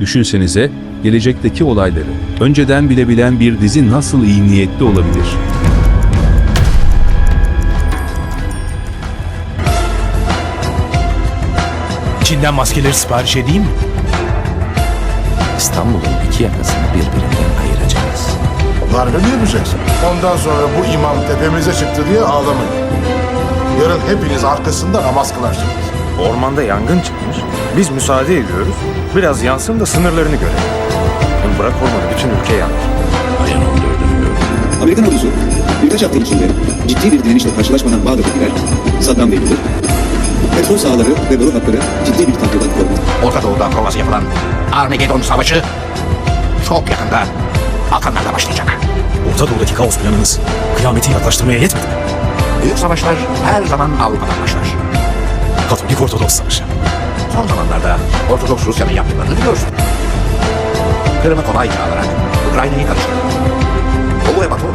Düşünsenize, gelecekteki olayları önceden bilebilen bir dizi nasıl iyi niyetli olabilir? Çin'den maskeleri sipariş edeyim mi? İstanbul'un iki yakasını birbirinden ayıracağız. Darbe mi yapacaksın? Ondan sonra bu imam tepemize çıktı diye ağlamayın. Yarın hepiniz arkasında namaz kılarsınız. Ormanda yangın çıkmış. Biz müsaade ediyoruz. Biraz yansın da sınırlarını görelim. Hem bırak ormanı bütün ülke yanır. Ayın 14'ünü gördüm. Amerikan ordusu birkaç hafta içinde ciddi bir direnişle karşılaşmadan Bağdat'takiler Saddam Bey bilir. Petrol sahaları ve boru hatları ciddi bir tahribat görmedi. Orta Doğu'da provası yapılan Armageddon Savaşı çok yakında Balkanlarda başlayacak. Orta Doğu'daki kaos planınız kıyameti yaklaştırmaya yetmedi mi? Büyük savaşlar her zaman Avrupa'dan başlar. Katolik Ortodoks Savaşı. Son zamanlarda Ortodoks Rusya'nın yaptıklarını biliyorsun. Kırım'ı kolayca alarak Ukrayna'yı karıştırdı. Doğu ve Batı